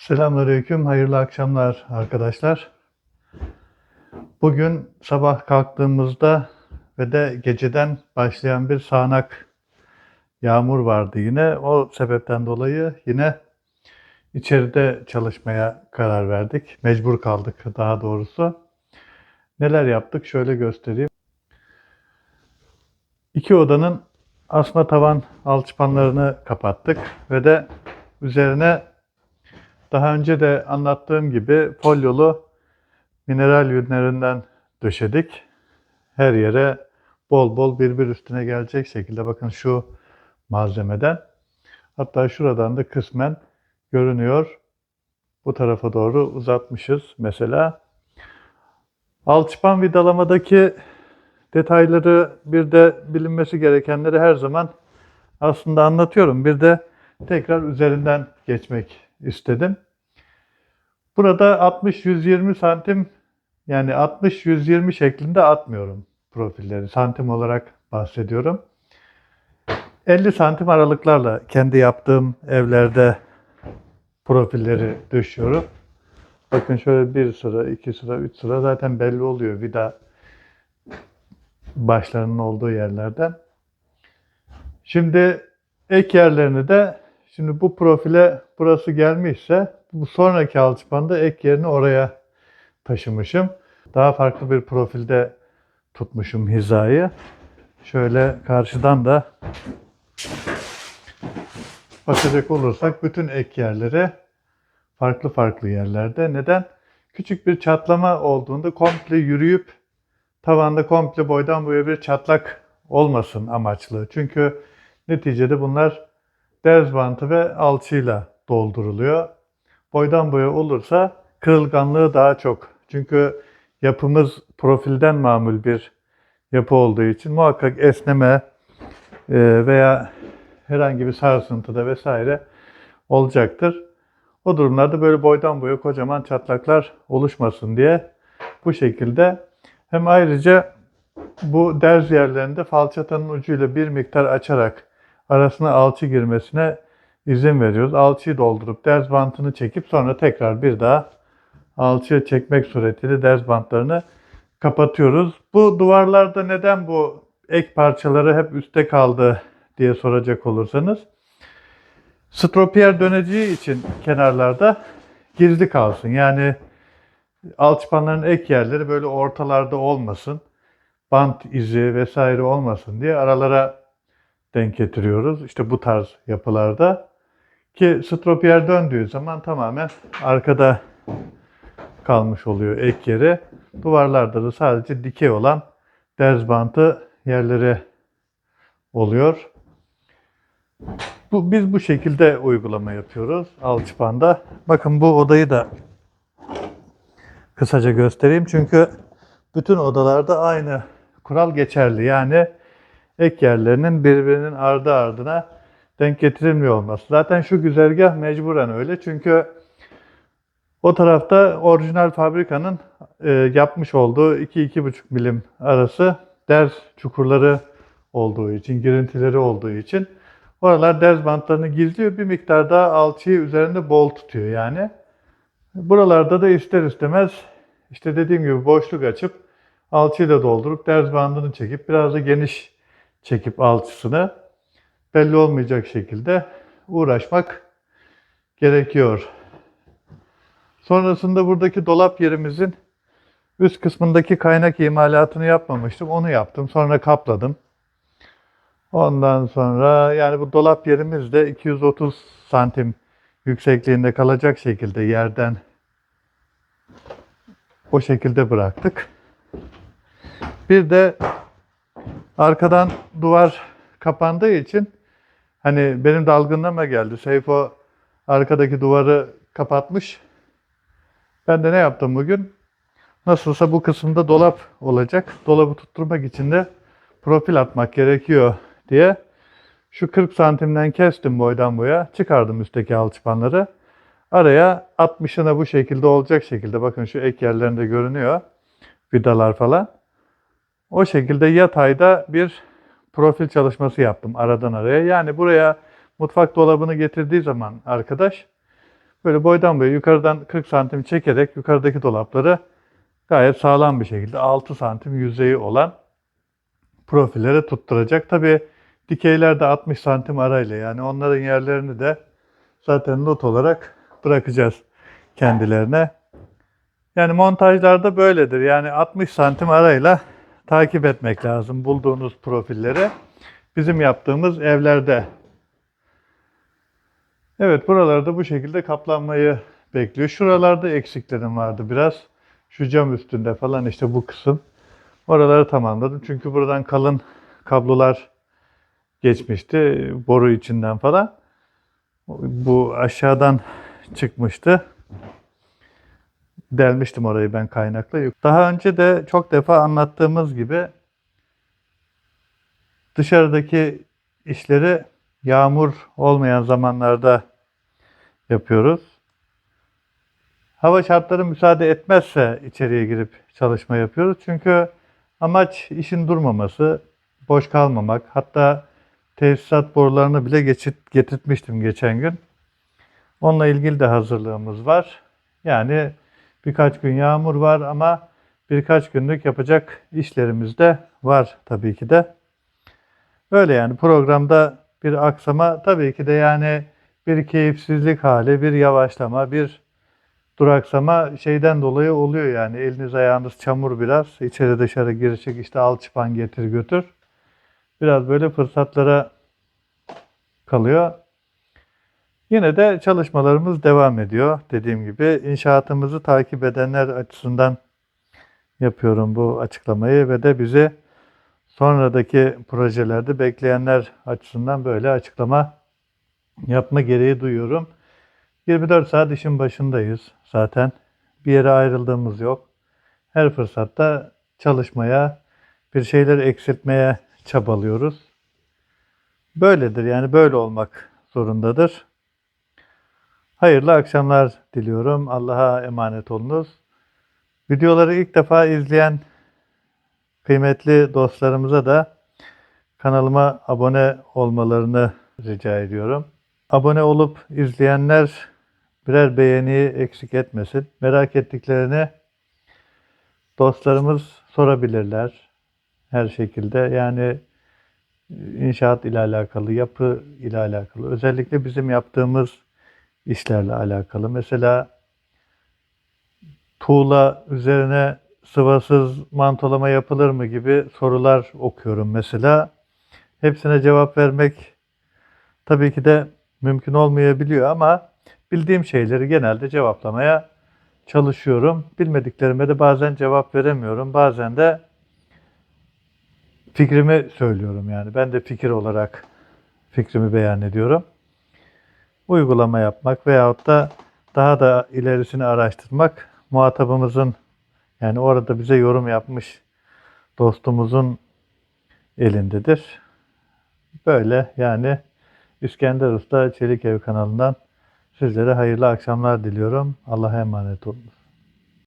Selamünaleyküm, hayırlı akşamlar arkadaşlar. Bugün sabah kalktığımızda ve de geceden başlayan bir sağanak yağmur vardı yine. O sebepten dolayı yine içeride çalışmaya karar verdik. Mecbur kaldık daha doğrusu. Neler yaptık şöyle göstereyim. İki odanın asma tavan alçıpanlarını kapattık ve de üzerine daha önce de anlattığım gibi folyolu mineral yünlerinden döşedik. Her yere bol bol birbir üstüne gelecek şekilde bakın şu malzemeden. Hatta şuradan da kısmen görünüyor. Bu tarafa doğru uzatmışız mesela. Alçıpan vidalamadaki detayları bir de bilinmesi gerekenleri her zaman aslında anlatıyorum. Bir de tekrar üzerinden geçmek istedim. Burada 60-120 santim yani 60-120 şeklinde atmıyorum profilleri. Santim olarak bahsediyorum. 50 santim aralıklarla kendi yaptığım evlerde profilleri düşüyorum. Bakın şöyle bir sıra, iki sıra, üç sıra zaten belli oluyor vida başlarının olduğu yerlerden. Şimdi ek yerlerini de Şimdi bu profile burası gelmişse bu sonraki alçıpanda ek yerini oraya taşımışım. Daha farklı bir profilde tutmuşum hizayı. Şöyle karşıdan da bakacak olursak bütün ek yerleri farklı farklı yerlerde. Neden? Küçük bir çatlama olduğunda komple yürüyüp tavanda komple boydan boya bir çatlak olmasın amaçlı. Çünkü neticede bunlar derz bantı ve alçıyla dolduruluyor. Boydan boya olursa kırılganlığı daha çok. Çünkü yapımız profilden mamul bir yapı olduğu için muhakkak esneme e, veya herhangi bir sarsıntıda vesaire olacaktır. O durumlarda böyle boydan boya kocaman çatlaklar oluşmasın diye bu şekilde hem ayrıca bu derz yerlerinde falçatanın ucuyla bir miktar açarak arasına alçı girmesine izin veriyoruz. Alçıyı doldurup derz bantını çekip sonra tekrar bir daha alçıya çekmek suretiyle derz bantlarını kapatıyoruz. Bu duvarlarda neden bu ek parçaları hep üstte kaldı diye soracak olursanız stropiyer döneceği için kenarlarda gizli kalsın. Yani alçıpanların ek yerleri böyle ortalarda olmasın. Bant izi vesaire olmasın diye aralara denk getiriyoruz. İşte bu tarz yapılarda. Ki stropiyer döndüğü zaman tamamen arkada kalmış oluyor ek yeri. Duvarlarda da sadece dikey olan derz bantı yerleri oluyor. Bu, biz bu şekilde uygulama yapıyoruz alçıpanda. Bakın bu odayı da kısaca göstereyim. Çünkü bütün odalarda aynı kural geçerli. Yani ek yerlerinin birbirinin ardı ardına denk getirilmiyor olması. Zaten şu güzergah mecburen öyle. Çünkü o tarafta orijinal fabrikanın e, yapmış olduğu 2-2,5 milim arası ders çukurları olduğu için, girintileri olduğu için oralar ders bantlarını gizliyor. Bir miktar daha alçıyı üzerinde bol tutuyor yani. Buralarda da ister istemez işte dediğim gibi boşluk açıp alçıyla doldurup ders bandını çekip biraz da geniş çekip alçısını belli olmayacak şekilde uğraşmak gerekiyor. Sonrasında buradaki dolap yerimizin üst kısmındaki kaynak imalatını yapmamıştım. Onu yaptım. Sonra kapladım. Ondan sonra yani bu dolap yerimiz de 230 santim yüksekliğinde kalacak şekilde yerden o şekilde bıraktık. Bir de arkadan duvar kapandığı için hani benim dalgınlama geldi. Seyfo arkadaki duvarı kapatmış. Ben de ne yaptım bugün? Nasılsa bu kısımda dolap olacak. Dolabı tutturmak için de profil atmak gerekiyor diye şu 40 santimden kestim boydan boya. Çıkardım üstteki alçıpanları. Araya 60'ına bu şekilde olacak şekilde bakın şu ek yerlerinde görünüyor. Vidalar falan. O şekilde yatayda bir profil çalışması yaptım aradan araya. Yani buraya mutfak dolabını getirdiği zaman arkadaş Böyle boydan boya yukarıdan 40 santim çekerek yukarıdaki dolapları gayet sağlam bir şekilde 6 santim yüzeyi olan profillere tutturacak. Tabii dikeylerde 60 santim arayla yani onların yerlerini de zaten not olarak bırakacağız kendilerine. Yani montajlarda böyledir. Yani 60 santim arayla takip etmek lazım bulduğunuz profilleri. Bizim yaptığımız evlerde. Evet buralarda bu şekilde kaplanmayı bekliyor. Şuralarda eksiklerim vardı biraz. Şu cam üstünde falan işte bu kısım. Oraları tamamladım. Çünkü buradan kalın kablolar geçmişti. Boru içinden falan. Bu aşağıdan çıkmıştı. Delmiştim orayı ben kaynakla. Daha önce de çok defa anlattığımız gibi dışarıdaki işleri yağmur olmayan zamanlarda yapıyoruz. Hava şartları müsaade etmezse içeriye girip çalışma yapıyoruz. Çünkü amaç işin durmaması, boş kalmamak. Hatta tesisat borularını bile geçit, getirtmiştim geçen gün. Onunla ilgili de hazırlığımız var. Yani birkaç gün yağmur var ama birkaç günlük yapacak işlerimiz de var tabii ki de. Öyle yani programda bir aksama tabii ki de yani bir keyifsizlik hali, bir yavaşlama, bir duraksama şeyden dolayı oluyor yani. Eliniz ayağınız çamur biraz. içeri dışarı girişik işte alçıpan getir götür. Biraz böyle fırsatlara kalıyor. Yine de çalışmalarımız devam ediyor. Dediğim gibi inşaatımızı takip edenler açısından yapıyorum bu açıklamayı ve de bizi sonradaki projelerde bekleyenler açısından böyle açıklama yapma gereği duyuyorum. 24 saat işin başındayız zaten. Bir yere ayrıldığımız yok. Her fırsatta çalışmaya, bir şeyleri eksiltmeye çabalıyoruz. Böyledir yani böyle olmak zorundadır. Hayırlı akşamlar diliyorum. Allah'a emanet olunuz. Videoları ilk defa izleyen kıymetli dostlarımıza da kanalıma abone olmalarını rica ediyorum. Abone olup izleyenler birer beğeniyi eksik etmesin. Merak ettiklerini dostlarımız sorabilirler her şekilde. Yani inşaat ile alakalı, yapı ile alakalı, özellikle bizim yaptığımız işlerle alakalı. Mesela tuğla üzerine sıvasız mantolama yapılır mı gibi sorular okuyorum mesela. Hepsine cevap vermek tabii ki de mümkün olmayabiliyor ama bildiğim şeyleri genelde cevaplamaya çalışıyorum. Bilmediklerime de bazen cevap veremiyorum. Bazen de fikrimi söylüyorum yani. Ben de fikir olarak fikrimi beyan ediyorum. Uygulama yapmak veyahut da daha da ilerisini araştırmak muhatabımızın yani orada bize yorum yapmış dostumuzun elindedir. Böyle yani İskender Usta Çelik Ev kanalından sizlere hayırlı akşamlar diliyorum. Allah'a emanet olunuz.